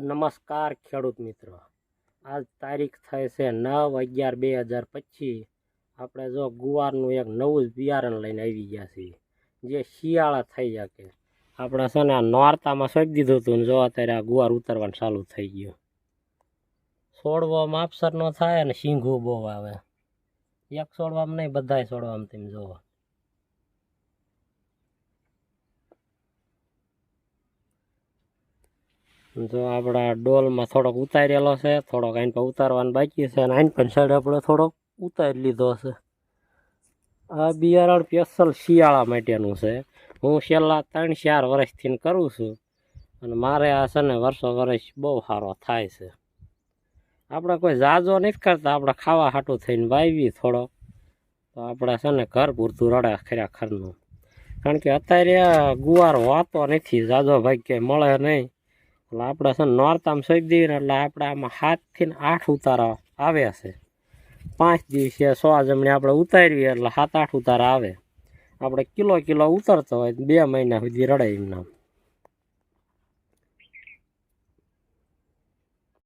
નમસ્કાર ખેડૂત મિત્રો. આજ તારીખ થાય છે નવ અગિયાર બે હજાર પચીસ. આપણે જો ગુવારનું એક નવું જ બિયારણ લઈને આવી ગયા છીએ. જે શિયાળા થઈ શકે. આપણે છે ને આ નોરતામાં સોંપી દીધું હતું ને જો અત્યારે આ ગુવાર ઉતરવાનું ચાલુ થઈ ગયું. છોડવો માપસર નો થાય ને શીંઘું બહુ આવે. એક છોડવામાં નહીં, બધાય છોડવામાં તેમ જોવો. જો આપણા ડોલમાં થોડોક ઉતારેલો છે, થોડોક આઈન પર ઉતારવાનું બાકી છે અને આઈન પણ સાઈડ આપણે થોડોક ઉતારી લીધો છે. આ બિયારણ સ્પેશિયલ શિયાળા માટેનું છે. હું છેલ્લા ત્રણ ચાર વર્ષથી કરું છું અને મારે આ છે ને વર્ષો વર્ષ બહુ સારો થાય છે. આપણે કોઈ જાજો નથી કરતા, આપણે ખાવા હાટું થઈને વાવી થોડો તો આપણે છે ને ઘર પૂરતું રડે ખરેખરનું. કારણ કે અત્યારે ગુવાર હોતો નથી, જાજો ભાઈ કે મળે નહીં. એટલે આપણે છે ને આમ સોઈ દઈએ એટલે આપણે આમાં સાતથી આઠ ઉતારા આવ્યા છે. પાંચ દિવસે સો જમણી આપણે ઉતારીએ એટલે સાત આઠ ઉતારા આવે. આપણે કિલો કિલો ઉતરતો હોય બે મહિના સુધી એમ નામ.